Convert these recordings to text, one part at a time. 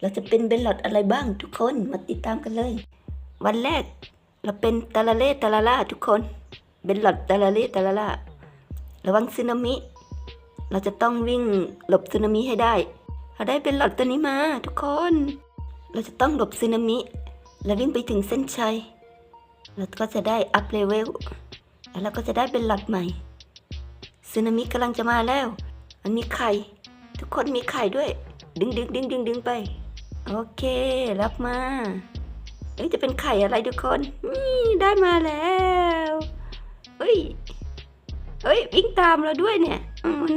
เราจะเป็นเบลลอดอะไรบ้างทุกคนมาติดตามกันเลย วันแรกเราเป็นตาลาเล่ตาลาล่าทุกคนเบลลอดตาลาเล่ตาลาล่าระวังสึนามิ เราจะต้องวิ่งหลบสึนามิให้ได้เราได้เป็นหลอดตัวนี้มา ทุกคน เราจะต้องหลบสึนามิ และวิ่งไปถึงเส้นชัยเราก็จะได้อัพเลเวลแล้วเราก็จะได้เป็นหลอดใหม่สึนามิกำลังจะมาแล้ว มันมีไข่ ทุกคนมีไข่ด้วย ดึงดึงดึงดึงดึงไป โอเครับมาเอ้ยจะเป็นไข่อะไรทุกคนนี่ได้มาแล้วเฮ้ยเฮ้ยวิ่งตามเราด้วยเนี่ย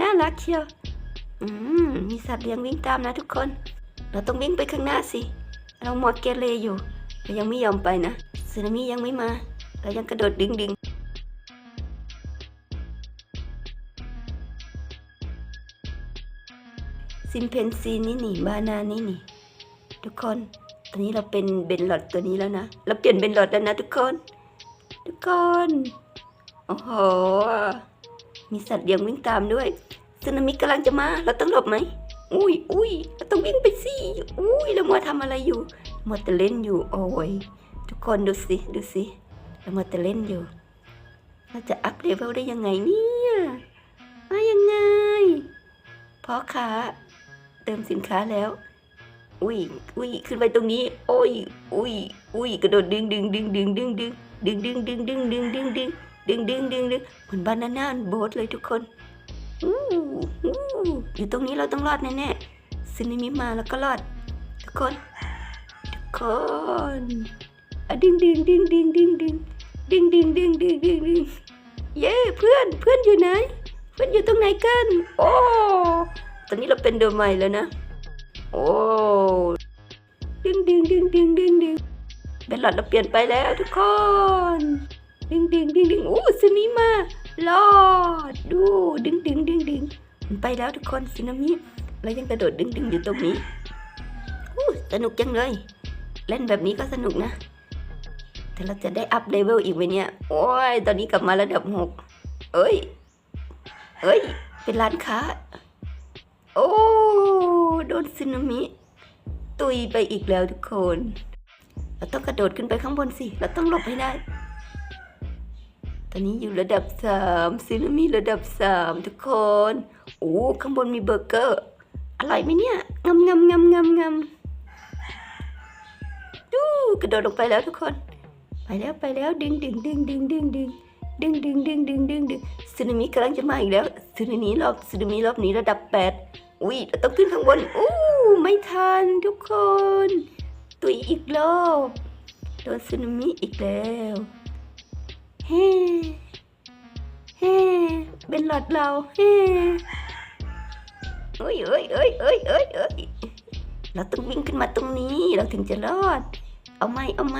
น่ารักเชียวอืมมีสัตว์เลี้ยงวิ่งตามนะทุกคน เราต้องวิ่งไปข้างหน้าสิ เราหมดเกเรอยู่เรายังไม่ยอมไปนะสึนามิยังไม่มา เรายังกระโดดดึงดึงซินเพนซีนี่นี่บานานี่นี่ ทุกคน ตอนนี้เราเป็นเบนหลอดตัวนี้แล้วนะ เราเปลี่ยนเบนหลอดแล้วนะทุกคน ทุกคน โอ้โห มีสัตว์เลี้ยงวิ่งตามด้วยสึนามิกำลังจะมา เราต้องหลบไหม อุ้ยอุ้ยเราต้องวิ่งไปสิ อุ้ยเรามัวทำอะไรอยู่ มัวแต่เล่นอยู่ โอ้ย ทุกคนดูสิ ดูสิเรามัวแต่เล่นอยู่ เราจะอัพเลเวลได้ยังไงเนี่ยมายังไงพ่อค้าเติมสินค้าแล้ว อุ้ยอุ้ยขึ้นไปตรงนี้โอ้ยอุ้ยอุ้ยกระโดดดึงดึงดึงดึงดึงดึงดึงดึงดึงดึงดึงดึงดึงดึงดึงดึงดึงเหมือนบานาน่าโบ๊ทเลยทุกคนอู้อู้อยู่ตรงนี้เราต้องรอดแน่ๆซึนามิมาแล้วก็รอด ทุกคน ทุกคนอะดึงดึงดึงดึงดึงดึงดึงดึงดึงดึงดึงดึงเย้เพื่อนเพื่อนอยู่ไหน เพื่อนอยู่ตรงไหนกัน โอ้ตอนนี้เราเป็นเดอร์ใหม่แล้วนะ โอ้ดึงดึงดึงดึงดึงดึงเป็นหลอดเราเปลี่ยนไปแล้วทุกคน ดึงดึงดึงดึงโอ้สึนามิมาลอดดูดึงดึงดึงดึงมันไปแล้วทุกคนสึนามิเรายังกระโดดดึงดึงอยู่ตรงนี้อู้สนุกจังเลย เล่นแบบนี้ก็สนุกนะ แต่เราจะได้อัพเลเวลอีกไหมเนี่ย โอ้ย ตอนนี้กลับมาระดับหกเอ้ย เอ้ย เป็นร้านค้า โอ้ โดนสึนามิ ตุยไปอีกแล้วทุกคน เราต้องกระโดดขึ้นไปข้างบนสิ เราต้องหลบให้ได้ ตอนนี้อยู่ระดับสามซึนามิระดับสามทุกคน โอ้ข้างบนมีเบอร์เกอร์ อร่อยไหมเนี่ยงำงำงำงำงำดูกระโดดลงไปแล้วทุกคน ไปแล้วไปแล้วดึงดึงดึงดึงดึงดึง ดึงดึงดึงดึงดึงดึงสึนามิกำลังจะมาอีกแล้วสึนามิรอบสึนามิรอบนี้ระดับแปดอุ้ยเราต้องขึ้นข้างบนอู้ไม่ทันทุกคน ตุยอีกรอบโดนสึนามิอีกแล้วเฮ้เฮ้เป็นหลอดเราเฮ้เอ้ยเอ้ยเอ้ยเอ้ยเอ้ยเอ้ยเราต้องวิ่งขึ้นมาตรงนี้ เราถึงจะรอด เอาไหมเอาไหม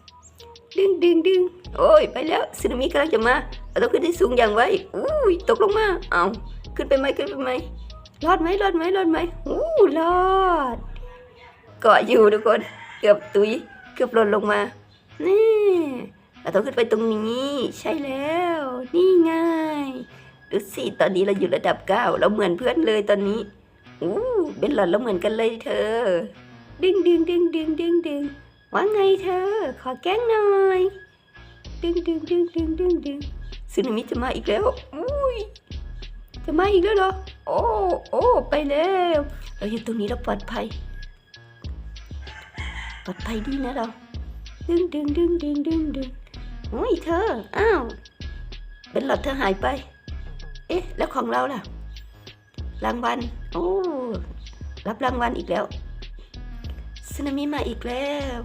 ดึงดึงดึงโอ้ยไปแล้วสึนามิกำลังจะมาเราต้องขึ้นที่สูงอย่างไว้อุ้ยตกลงมาเอาขึ้นไปไหมขึ้นไปไหมรอดไหมรอดไหมรอดไหมอู้รอดเกาะอยู่ทุกคนเกือบตุยเกือบหล่นลงมานี่เราต้องขึ้นไปตรงนี้ ใช่แล้ว นี่ไงดูสิตอนนี้เราอยู่ระดับเก้าเราเหมือนเพื่อนเลยตอนนี้อู้เป็นหลอดเราเหมือนกันเลยเธอ ดึงดึงดึงดึงดึงดึง ว่าไงเธอ ขอแกล้งหน่อย ดึงดึงดึงดึงดึงดึงสึนามิจะมาอีกแล้วอุ้ยจะมาอีกแล้วเหรอ โอ้โอ้ไปแล้ว เราอยู่ตรงนี้เราปลอดภัย ปลอดภัยดีนะเรา ดึงดึงดึงดึงดึงดึงโอ้ยเธอ อ้าว เป็นหลอดเธอหายไป เอ๊ะ แล้วของเราล่ะ รางวัล โอ้ รับรางวัลอีกแล้วสึนามิมาอีกแล้ว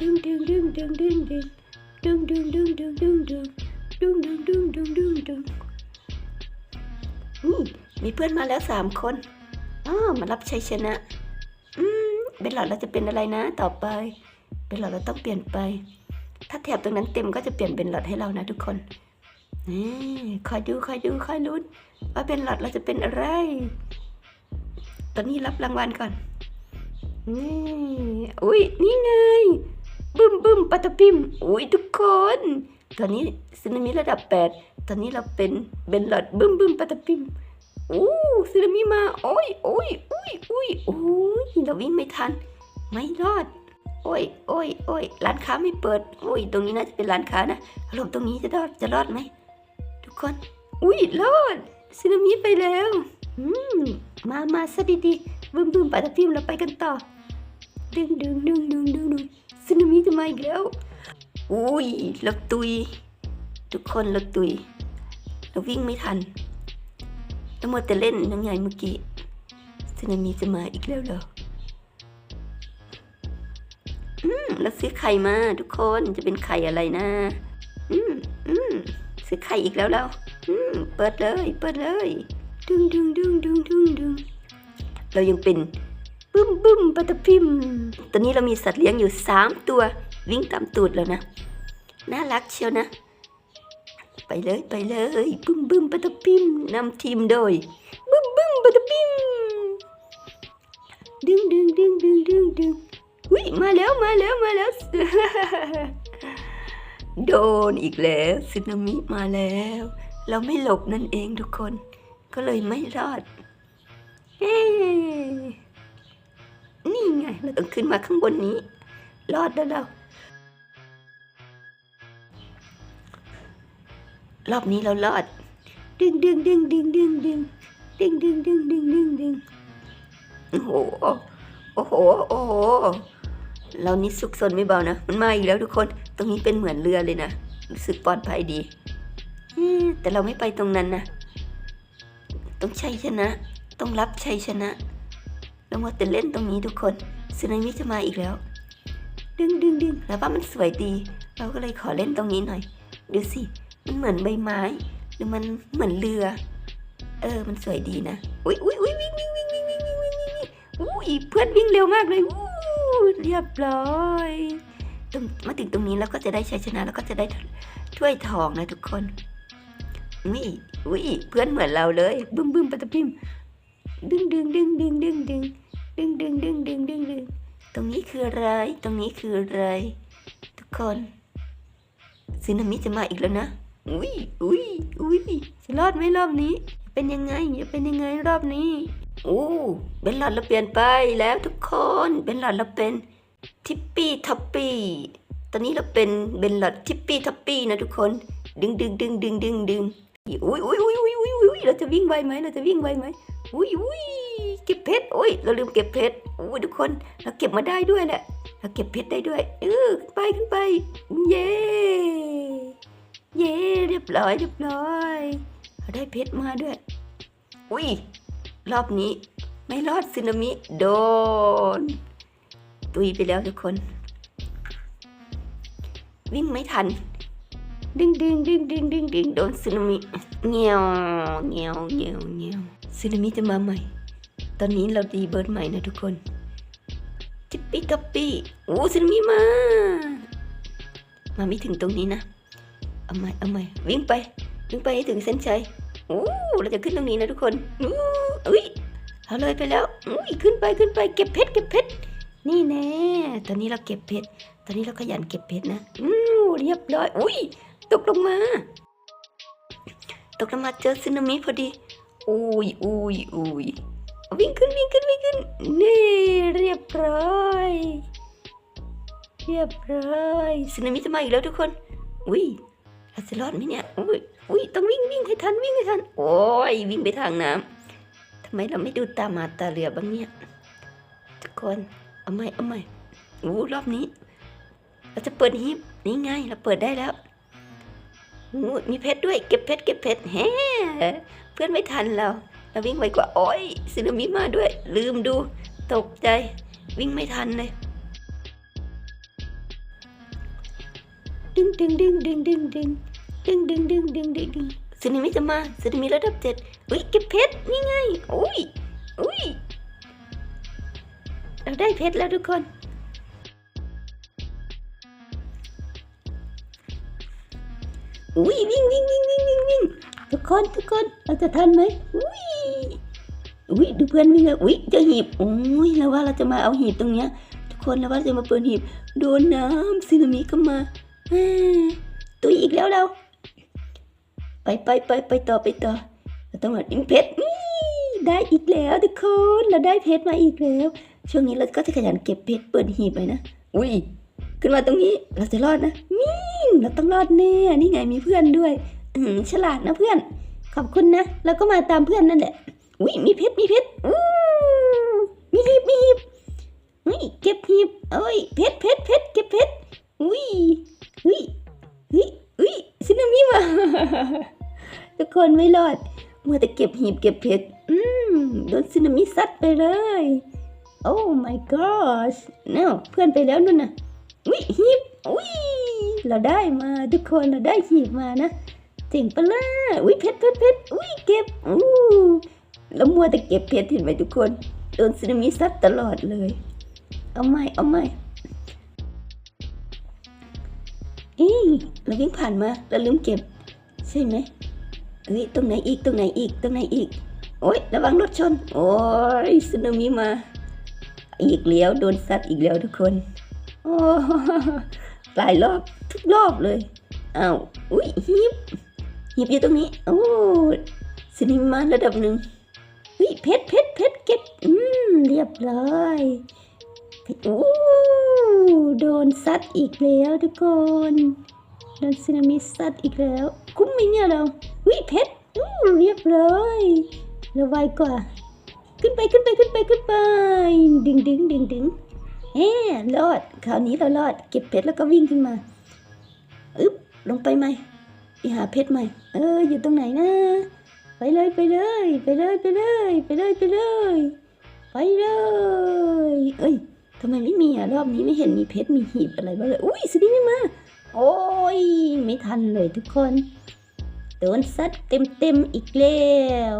ดึงดึงดึงดึงดึงดึงดึงดึงดึงดึงดึงดึงดึงดึงดึงดึงดึงดึงมีเพื่อนมาแล้วสามคนอ๋อมารับชัยชนะอืมเบนหลอดเราจะเป็นอะไรนะ ต่อไปเบนหลอดเราต้องเปลี่ยนไป ถ้าแถบตรงนั้นเต็มก็จะเปลี่ยนเป็นหลอดให้เรานะทุกคนนี่คอยดูคอยดูคอยลุ้นว่าเป็นหลอดเราจะเป็นอะไร ตอนนี้รับรางวัลก่อนนี่อุ้ยนี่ไง บึ้มบึ้มปัตตพิมอุ้ยทุกคน ตอนนี้ซึนามิระดับแปดตอนนี้เราเป็นเบนหลอดบึ้มบึ้มปัตตพิมอู้ซึนามิมาโอ้ยโอ้ยอุ้ยอุ้ยโอ้ยเราวิ่งไม่ทัน ไม่รอด โอ้ยโอ้ยโอ้ยร้านค้าไม่เปิดโอ้ยตรงนี้น่าจะเป็นร้านค้านะหลบตรงนี้จะรอดจะรอดไหมทุกคน อุ้ยรอดซึนามิไปแล้วอืมมามาซะดีๆบึ้มบึ้มปัตตพิมเราไปกันต่อ ดึงดึงดึงดึงดึงดึงซึนามิจะมาอีกแล้ว อุ้ยเราตุย ทุกคนเราตุย เราวิ่งไม่ทันแล้วมัวแต่เล่นยังไงเมื่อกี้ซึนามิจะมาอีกแล้วเหรออืมแล้วซื้อไข่มาทุกคนจะเป็นไข่อะไรนะ อืมอืมซื้อไข่อีกแล้วเราอืมเปิดเลย เปิดเลย ดึงดึงดึงดึงดึงดึงเรายังเป็น บึ้มบึ้มปัตตพิมตอนนี้เรามีสัตว์เลี้ยงอยู่สามตัว วิ่งตามตูดแล้วนะ น่ารักเชียวนะ ไปเลยไปเลยบึ้มบึ้มปัตตพิมนำทีมโดยบึ้มบึ้มปัตตพิมดึงดึงดึงดึงดึงดึงอุ้ยมาแล้วมาแล้วมาแล้ว โดนอีกแล้วสึนามิมาแล้ว เราไม่หลบนั่นเองทุกคน ก็เลยไม่รอดเอ๊ะ นี่ไงเราต้องขึ้นมาข้างบนนี้ รอดแล้วเรารอบนี้เรารอด ดึงดึงดึงดึงดึงดึงดึงดึงดึงดึงดึงดึงโอ้โห โอ้โห โอ้โห เรานี่สุกสนไม่เบานะ มันมาอีกแล้วทุกคน ตรงนี้เป็นเหมือนเรือเลยนะ รู้สึกปลอดภัยดี แต่เราไม่ไปตรงนั้นนะ ต้องชัยชนะ ต้องรับชัยชนะ แล้วมาแต่เล่นตรงนี้ทุกคนสึนามิจะมาอีกแล้ว ดึงดึงดึงแล้วว่ามันสวยดี เราก็เลยขอเล่นตรงนี้หน่อย ดูสิ มันเหมือนใบไม้ หรือมันเหมือนเรือ เออ มันสวยดีนะ อุ้ยอุ้ยอุ้ยวิ่งวิ่งวิ่งวิ่งวิ่งวิ่งวิ่งวิ่งวิ่งอุ้ยเพื่อนวิ่งเร็วมากเลยอู้เรียบร้อยตรงมาถึงตรงนี้แล้วก็จะได้ชัยชนะแล้วก็จะได้ถ้วยทองนะทุกคนอุ้ยอุ้ยเพื่อนเหมือนเราเลยบึ้มบึ้มปะตะพิม ดึงดึงดึงดึงดึงดึงดึงดึงดึงดึงดึงดึงตรงนี้คืออะไร ตรงนี้คืออะไร ทุกคนซึนามิจะมาอีกแล้วนะ อุ้ยอุ้ยอุ้ยจะรอดไหมรอบนี้ เป็นยังไงจะเป็นยังไงรอบนี้โอ้เบนหลอดเราเปลี่ยนไปแล้วทุกคนเบนหลอดเราเป็นทิปปี้ท็อปปี้ ตอนนี้เราเป็นเบนหลอดทิปปี้ท็อปปี้นะทุกคน ดึงดึงดึงดึงดึงดึงอุ้ยอุ้ยอุ้ยอุ้ยอุ้ยอุ้ยเราจะวิ่งไวไหมเราจะวิ่งไวไหม อุ้ยอุ้ยเก็บเพชรโอ้ยเราลืมเก็บเพชรโอ้ยทุกคนเราเก็บมาได้ด้วยแหละเราเก็บเพชรได้ด้วยเออขึ้นไปขึ้นไป เย้เย้เรียบร้อยเรียบร้อยเราได้เพชรมาด้วย อุ้ยรอบนี้ไม่รอดสึนามิโดน ตุยไปแล้วทุกคน วิ่งไม่ทัน ดึงดึงดึงดึงดึงดึงโดนสึนามิเงียวเงียวเงียวเงียว สึนามิจะมาใหม่ ตอนนี้เราดีเบิร์ดใหม่นะทุกคนจิปปี้กัปปี้โอ้สึนามิมา มาไม่ถึงตรงนี้นะ เอาใหม่เอาใหม่วิ่งไป วิ่งไปให้ถึงเส้นชัยโอ้เราจะขึ้นตรงนี้นะทุกคนอู้อุ้ยเอาเลยไปแล้วอุ้ยขึ้นไปขึ้นไปเก็บเพชรเก็บเพชรนี่แน่ ตอนนี้เราเก็บเพชร ตอนนี้เราขยันเก็บเพชรนะ อู้เรียบร้อย อุ้ย ตกลงมา ตกลงมาเจอสึนามิพอดี อุ้ยอุ้ยอุ้ยวิ่งขึ้นวิ่งขึ้นวิ่งขึ้นนี่เรียบร้อย เรียบร้อยสึนามิจะมาอีกแล้วทุกคน อุ้ยเราจะรอดไหมเนี่ยอุ้ยอุ้ยต้องวิ่งวิ่งให้ทันวิ่งให้ทัน โอ้ยวิ่งไปทางน้ำทำไมเราไม่ดูตาหมาตาเรือบ้างเนี่ย ทุกคนเอาใหม่เอาใหม่อู้รอบนี้ เราจะเปิดฮีบนี่ไงเราเปิดได้แล้ว มีเพชรด้วยเก็บเพชรเก็บเพชรแฮเพื่อนไม่ทันเราเราวิ่งไวกว่าโอ้ยสึนามิมาด้วย ลืมดู ตกใจ วิ่งไม่ทันเลยดึงดึงดึงดึงดึงดึงดึงดึงดึงดึงดึงดึงสึนามิจะมาสึนามิระดับเจ็ดอุ้ยเก็บเพชรนี่ไงอุ้ยอุ้ยเราได้เพชรแล้วทุกคน อุ้ยวิ่งวิ่งวิ่งวิ่งวิ่งวิ่งทุกคนทุกคนเราจะทันไหมอุ้ยอุ้ยดูเพื่อนวิ่งเลยอุ้ยเจอหีบอุ้ยแล้วว่าเราจะมาเอาหีบตรงเนี้ย ทุกคนแล้วว่าจะมาเปิดหีบโดนน้ำซึนามิก็มาตุยอีกแล้วเราไปไปไปไปต่อไปต่อเราต้องมาดิ้งเพชรนี่ได้อีกแล้วทุกคนเราได้เพชรมาอีกแล้ว ช่วงนี้เราก็จะขยันเก็บเพชรเปิดหีบเลยนะอุ้ย ขึ้นมาตรงนี้เราจะรอดนะนี่เราต้องรอดแน่นี่ไงมีเพื่อนด้วยอืมฉลาดนะเพื่อน ขอบคุณนะเราก็มาตามเพื่อนนั่นแหละอุ้ยมีเพชรมีเพชรอู้มีหีบมีหีบอุ้ยเก็บหีบเอ้ยเพชรเพชรเพชรเก็บเพชรอุ้ยอุ้ยอุ้ยอุ้ยซึนามิมาทุกคนไม่รอดมัวแต่เก็บหีบเก็บเพชรอืมโดนซึนามิซัดไปเลย โอ้ my gosh เนาเพื่อนไปแล้วนู่นน่ะ อุ้ยหีบอุ้ยเราได้มาทุกคนเราได้หีบมานะเจ๋งปะล่ะอุ้ยเพชรเพชรเพชรอุ้ยเก็บอู้แล้วมัวแต่เก็บเพชรเห็นไหมทุกคนโดนสึนามิซัดตลอดเลย เอาใหม่เอาใหม่เอ้ยเราวิ่งผ่านมาเราลืมเก็บ ใช่ไหมเอ้ยตรงไหนอีกตรงไหนอีกตรงไหนอีก โอ๊ยระวังรถชน โอ้ยสึนามิมา อีกแล้วโดนซัดอีกแล้วทุกคน หลายรอบทุกรอบเลยอ้าวอุ้ยหีบหีบอยู่ตรงนี้ โอ้สินิมาระดับหนึ่งอุ้ยเพชรเพชรเพชรเก็บอืมเรียบร้อยโอ้โดนซัดอีกแล้วทุกคนโดนสึนามิซัดอีกแล้ว คุ้มไหมเนี่ยเราอุ้ยเพชรอู้เรียบร้อยเราไวกว่า ขึ้นไปขึ้นไปขึ้นไปขึ้นไป ดึงดึงดึงดึง เอ๊รอดคราวนี้เรารอด เก็บเพชรแล้วก็วิ่งขึ้นมาอึ๊บลงไปไหมไปหาเพชรใหม่ เออ อยู่ตรงไหนนะ ไปเลยไปเลย ไปเลยไปเลย ไปเลยไปเลย ไปเลย เอ้ยทำไมไม่มีอะรอบนี้ไม่เห็นมีเพชรมีหีบอะไรบ้างเลย อุ้ยสินี่มา โอ้ยไม่ทันเลยทุกคน โดนซัดเต็มเต็มอีกแล้ว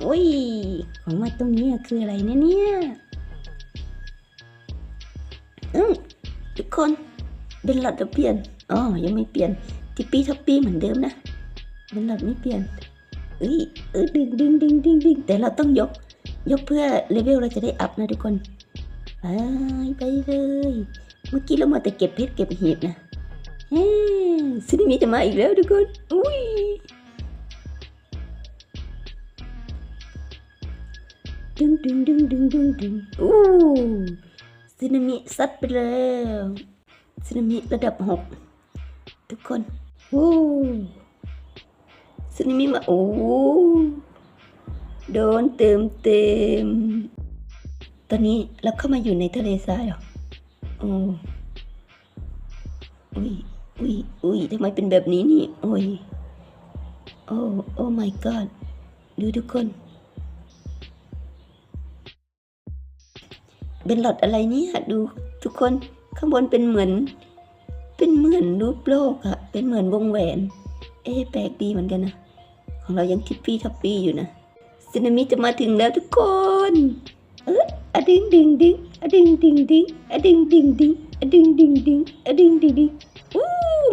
โอ้ย ของมาตรงนี้คืออะไรเนี่ยเนี่ย ทุกคนเป็นหลอดจะเปลี่ยนอ๋อยังไม่เปลี่ยนทิปปี้ท็อปปี้เหมือนเดิมนะเป็นหลอดไม่เปลี่ยนเอ้ยเออดึงดึงดึงดึงดึงแต่เราต้องยก ยกเพื่อเลเวลเราจะได้อัพนะทุกคนไปไปเลยเมื่อกี้เรามาแต่เก็บเพชรเก็บหีบนะเฮ้ซินิมิจะมาอีกแล้วทุกคนอุ้ยดึงดึงดึงดึงดึงดึงอู้ สึนามิซัดไปแล้วสึนามิระดับหกทุกคนโอ้สึนามิมาโอ้โดนเต็มเต็มตอนนี้เราเข้ามาอยู่ในทะเลทรายเหรอโอ้อุ้ยอุ้ยอุ้ยทำไมเป็นแบบนี้นี่โอ้ยโอ้โอ้ my god ดูทุกคน เป็นหลอดอะไรเนี่ยดูทุกคนข้างบนเป็นเหมือน เป็นเหมือนรูปโลกอะเป็นเหมือนวงแหวน เอ๊แปลกดีเหมือนกันนะของเรายังทิปปี้ทัปปี้อยู่นะซึนามิจะมาถึงแล้วทุกคน เอออะดึงดึงดึงอะดึงดึงดึงอะดึงดึงดึงอะดึงดึงดึงอะดึงดึงดึงอู้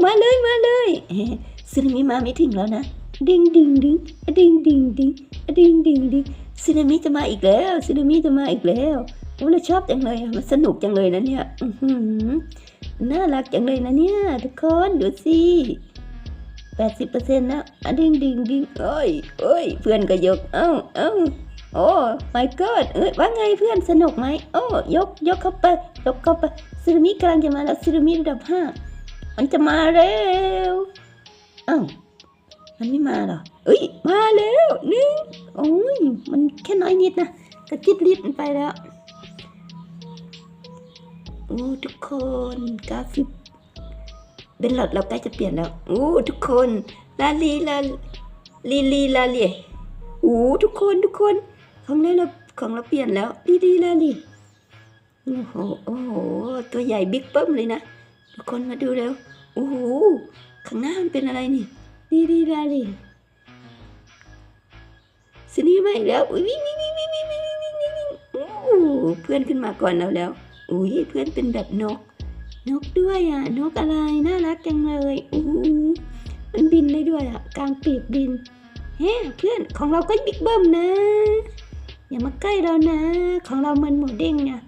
มาเลยมาเลยเฮ้ซึนามิมาไม่ถึงแล้วนะดึงดึงดึงอะดึงดึงดึงอะดึงดึงดึงซึนามิจะมาอีกแล้วซึนามิจะมาอีกแล้ว โอ้เราชอบจังเลยมันสนุกจังเลยนะเนี่ยน่ารักจังเลยนะเนี่ย ทุกคนดูสิแปดสิบเปอร์เซ็นต์แล้วอะดึงดึงดึงเอ้ยเอ้ย เพื่อนก็ยก เอ้าเอ้าโอ้ my god เอ้ยว่าไงเพื่อนสนุกไหมโอ้ยกยกเข้าไปยกเข้าไปซึนามิกำลังจะมาแล้วซึนามิระดับห้ามันจะมาแล้วเอ้ามันไม่มาหรอเอ้ยมาแล้วหนึ่งโอ้ยมันแค่น้อยนิดนะกระจิตลิดไปแล้ว อ้ทุกคนกราฟิกเบนหลอดเราใกล้จะเปลี่ยนแล้วโอ้ทุกคนลาลีลาลีลีลาลีโอ้ทุกคนทุกคนของเราเราของเราเปลี่ยนแล้วลีลีลาลีโอ้โหโอ้โหตัวใหญ่บิ๊กเบิ้มเลยนะทุกคนมาดูเร็วโอ้โหข้างหน้ามันเป็นอะไรนี่ลีลีลาลีสินี่มาอีกแล้ววิ่งวิ่งวิ่งวิ่งวิ่งวิ่งวิ่งวิ่งวิ่งโอ้เพื่อนขึ้นมาก่อนเราแล้ว อุ้ยเพื่อนเป็นแบบนก นกด้วยอะ นกอะไร น่ารักจังเลยอู้มันบินได้ด้วยอะ กลางปีกบิน เฮ้เพื่อนของเราก็บิ๊กเบิ้มนะ อย่ามาใกล้เรานะ ของเราเหมันหมูเด้งเนี่ย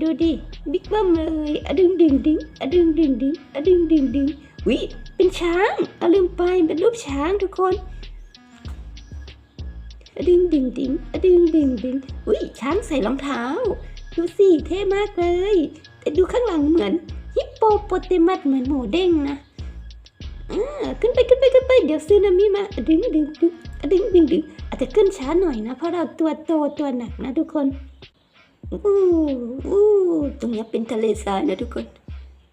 ดูดิบิ๊กเบิ้มเลยอะดึงดึงดึงอะดึงดึงดึงอะดึงดึงดึงวิเป็นช้างอะลืมไปเป็นรูปช้างทุกคนอะดึงดึงดึงอะดึงดึงดึงวิช้างใส่รองเท้า ดูสิเท่มากเลย แต่ดูข้างหลังเหมือนฮิปโปโปเตมัสเหมือนหมูเด้งนะอ่าขึ้นไปขึ้นไปขึ้นไปเดี๋ยวซึนามิมาดึงดึงดึงดึงดึงดึงอาจจะขึ้นช้าหน่อยนะ เพราะเราตัวโตตัวหนักนะทุกคนอู้อู้ตรงนี้เป็นทะเลทรายนะทุกคน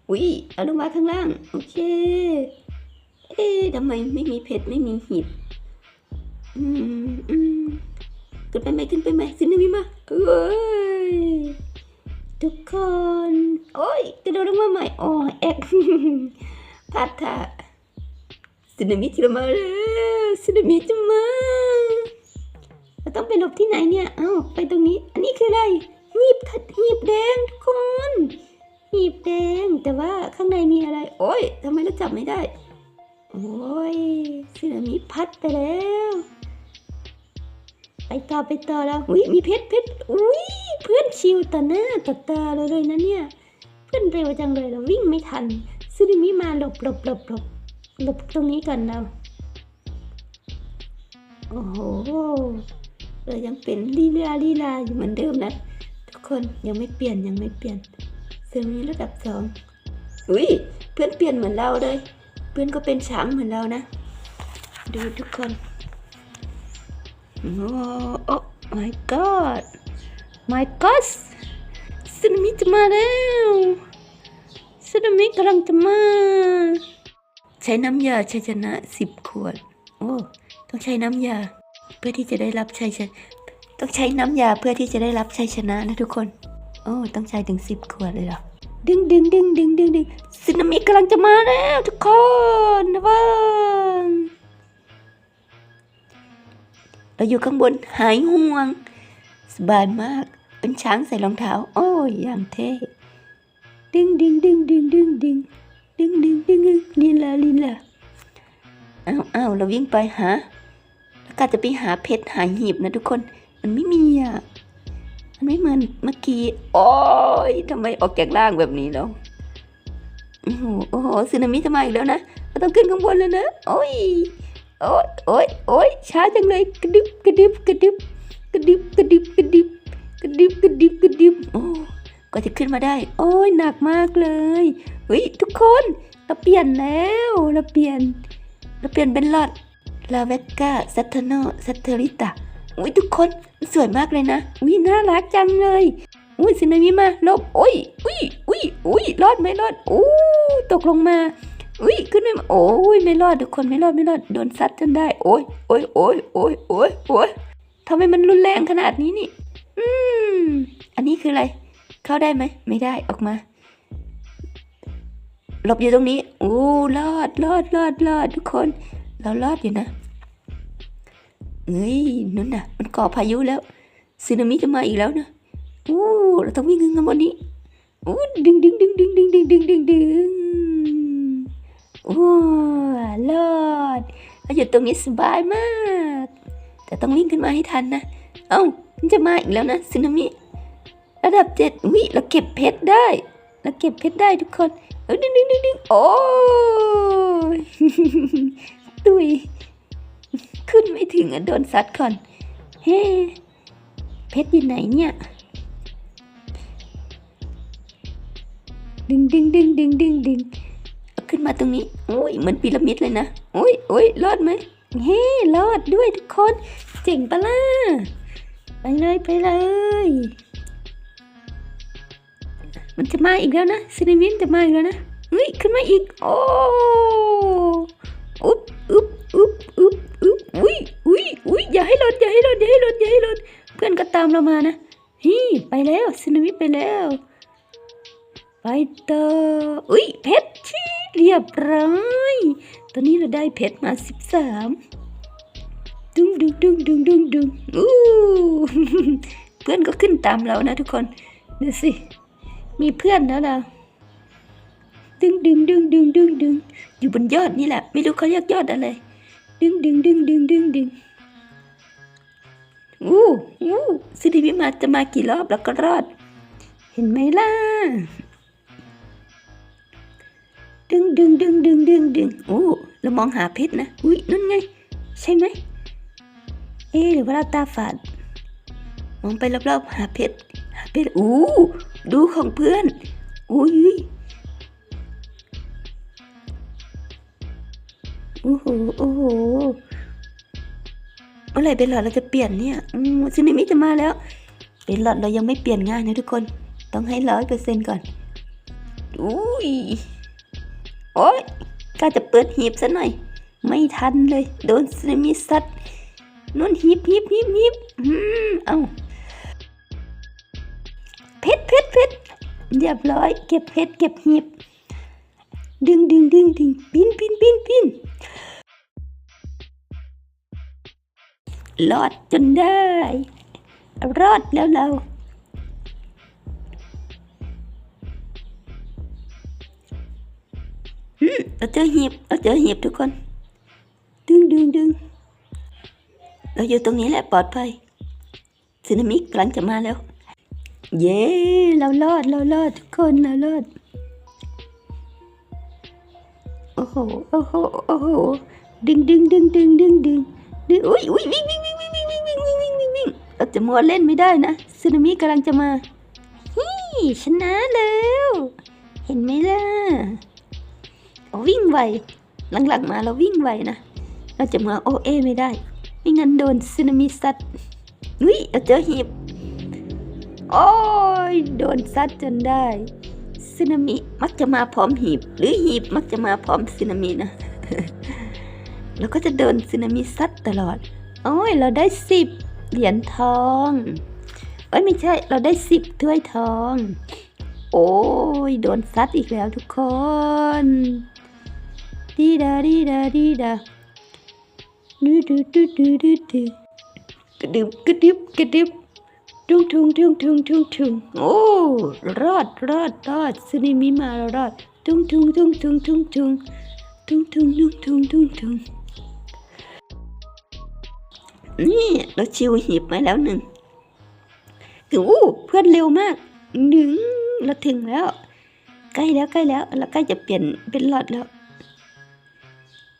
อุ้ยเอาลงมาข้างล่าง โอเค เอ๊ะทำไมไม่มีเพชรไม่มีหินอืมอืม ขึ้นไปไหมขึ้นไปไหมซินามิมาเอ้ยทุกคน โอ้ยกระโดดลงมาใหม่อ๋อแอกพัดท่าซินามิจะมาแล้วซินามิจะมาเราต้องไปหลบที่ไหนเนี่ยเอ้าไปตรงนี้ อันนี้คืออะไรหีบทัดหีบแดงทุกคนหีบแดงแต่ว่าข้างในมีอะไร โอ้ยทำไมเราจับไม่ได้ โอ้ยสึนามิพัดไปแล้ว ไปต่อไปต่อแล้วอุ้ยมีเพชรเพชรอุ้ยเพื่อนชิวต่อหน้าต่อตาเราเลยนะเนี่ยเพื่อนเร็วจังเลยเราวิ่งไม่ทันสึนามิมาหลบหลบหลบหลบหลบตรงนี้ก่อนเราโอ้โหเรายังเป็นลีลาลีลาอยู่เหมือนเดิมนะทุกคนยังไม่เปลี่ยนยังไม่เปลี่ยนซอร์มีระดับสองอุ้ยเพื่อนเปลี่ยนเหมือนเราเลย เพื่อนก็เป็นช้างเหมือนเรานะ ดูทุกคน โอ้โอ้ my god my god สึนามิจะมาแล้วสึนามิกำลังจะมา ใช้น้ำยาชัยชนะสิบขวด โอ้ ต้องใช้น้ำยา เพื่อที่จะได้รับชัยชนะ ต้องใช้น้ำยาเพื่อที่จะได้รับชัยชนะนะทุกคน โอ้ ต้องใช้ถึงสิบขวดเลยเหรอ ดึงดึงดึงดึงดึงดึงสึนามิกำลังจะมาแล้วทุกคนระวัง เราอยู่ข้างบนหายห่วง สบายมาก เป็นช้างใส่รองเท้า โอ้ยอย่างเท่ดึงดึงดึงดึงดึงดึงดึงดึงดึงดึงลีลาลีลาอ้าวอ้าวเราวิ่งไปหาแล้วก็จะไปหาเพชรหาหีบนะทุกคน มันไม่มีอะมันไม่เหมือนเมื่อกี้ โอ้ยทำไมออกจากล่างแบบนี้แล้วโอ้โหโอ้โหสึนามิจะมาอีกแล้วนะเราต้องขึ้นข้างบนแล้วนะ โอ้ย โอ้ยโอ้ยโอ้ยช้าจังเลยกระดิบกระดิบกระดิบกระดิบกระดิบกระดิบกระดิบกระดิบกระดิบโอ้ก็จะขึ้นมาได้ โอ้ยหนักมากเลยเฮ้ยทุกคนเราเปลี่ยนแล้วเราเปลี่ยนเราเปลี่ยนเป็นหลอดลาเวกกาซัตเทโนซัตเทริตาอุ้ยทุกคนสวยมากเลยนะอุ้ยน่ารักจังเลยอุ้ยสินามิมาลบอุ้ยอุ้ยอุ้ยอุ้ยรอดไหมรอดอู้ตกลงมา อุ้ยขึ้นไม่โอ้ยไม่รอดทุกคนไม่รอดไม่รอดโดนซัดจนได้ โอ้ยโอ้ยโอ้ยโอ้ยโอ้ยโอ้ยทำไมมันรุนแรงขนาดนี้นี่ อืม อันนี้คืออะไร เข้าได้ไหมไม่ได้ออกมาหลบอยู่ตรงนี้โอ้รอดรอดรอดรอดทุกคน เรารอดอยู่นะเฮ้ยนั่นน่ะ มันก่อพายุแล้วสึนามิจะมาอีกแล้วนะโอ้เราต้องวิ่งขึ้นข้างบนนี้โอ้ดึงดึงดึงดึงดึงดึงดึงดึง ดึงโอ้รอดเราอยู่ตรงนี้สบายมาก แต่ต้องวิ่งขึ้นมาให้ทันนะ เอ้า มันจะมาอีกแล้วนะสึนามิ ระดับเจ็ดวิเราเก็บเพชรได้ เราเก็บเพชรได้ทุกคนเออดึงดึงดึงดึงโอ้ยตุย ขึ้นไม่ถึงอะโดนซัดก่อน เฮ้ เพชรอยู่ไหนเนี่ยดึงดึงดึงดึงดึงดึง ขึ้นมาตรงนี้โอ้ยเหมือนพีระมิดเลยนะโอ้ยโอ้ยรอดไหมเฮ้รอดด้วยทุกคน เจ๋งปะล่ะไปเลยไปเลย มันจะมาอีกแล้วนะซินิมินจะมาอีกแล้วนะเฮ้ยขึ้นมาอีก โอ้อุ๊บอุ๊บอุ๊บอุ๊บอุ๊บอุ้ยอุ้ยอุ้ยอย่าให้หล่นอย่าให้หล่นอย่าให้หล่นอย่าให้หล่นเพื่อนก็ตามเรามานะฮีไปแล้วซินิมินไปแล้วไปต่ออุ้ยเพชร เรียบร้อย ตอนนี้เราได้เพชรมาสิบสามดุงดุงดุงดุงดุงดุงอู้เพื่อนก็ขึ้นตามเรานะทุกคนดูสิ มีเพื่อนแล้วเราดึงดึงดึงดึงดึงดึงอยู่บนยอดนี่แหละ ไม่รู้เขาเรียกยอดอะไร ดึงดึงดึงดึงดึงดึงอู้อู้สิริวิมาจะมากี่รอบแล้วก็รอด เห็นไหมล่ะ ดึงดึงดึงดึงดึงดึงโอ้เรามองหาเพชรนะอุ้ยนั่นไง ใช่ไหมเอ๊หรือว่าเราตาฝาดมองไปรอบๆหาเพชรหาเพชรอู้ดูของเพื่อนอุ้ยโอ้โหโอ้โหเมื่อไรเป็นหลอดเราจะเปลี่ยนเนี่ยอืมซึนามิจะมาแล้ว เป็นหลอดเรายังไม่เปลี่ยนง่ายนะทุกคน ต้องให้ร้อยเปอร์เซ็นต์ก่อนอุ้ย โอ๊ยกล้าจะเปิดหีบซะหน่อย ไม่ทันเลย โดนสึมิซัดนุ่นหีบหีบหีบหีบอืมเอาเพชรเพชรเพชรเรียบร้อย เก็บเพชรเก็บหีบ ดึงดึงดึงดึงปีนปีนปีนปีนรอดจนได้ รอดแล้วเรา เราเจอหีบเราเจอหีบทุกคน ดึงดึงดึงเราอยู่ตรงนี้แหละปลอดภัยสึนามิกำลังจะมาแล้ว เย้เรารอดเรารอดทุกคนเรารอดโอ้โหโอ้โหโอ้โหดึงดึงดึงดึงดึงดึงดึงอุ้ยอุ้ยวิ่งวิ่งวิ่งวิ่งวิ่งวิ่งวิ่งวิ่งวิ่งวิ่งวิ่งเราจะมัวเล่นไม่ได้นะสึนามิกำลังจะมาฮี่ชนะแล้ว เห็นไหมล่ะ วิ่งไว หลังๆมาเราวิ่งไวนะ เราจะมาโอเอไม่ได้ ไม่งั้นโดนสึนามิซัดอุ้ยเราเจอหีบ โอ้ย โดนซัดจนได้สึนามิมักจะมาพร้อมหีบ หรือหีบมักจะมาพร้อมสึนามินะเราก็จะโดนสึนามิซัดตลอด โอ้ย เราได้สิบเหรียญทองเอ้ยไม่ใช่ เราได้สิบถ้วยทอง โอ้ย โดนซัดอีกแล้วทุกคน ดีดาดีดาดีดาดูดูดูดูดูดูกระดึบกระดึบกระดึบทุงทุงทุงทุงทุงทุงโอ้รอดรอดรอดซึนามิมารอดทุงทุงทุงทุงทุงทุงทุงทุงทุงทุงทุงทุงนี่เราชิวหีบมาแล้วหนึ่งโอ้เพื่อนเร็วมากหนึ่งเราถึงแล้ว ใกล้แล้วใกล้แล้วเราใกล้จะเปลี่ยนเป็นหลอดแล้ว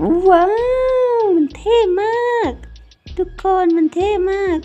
ว้าว มันเท่มาก ทุกคนมันเท่มาก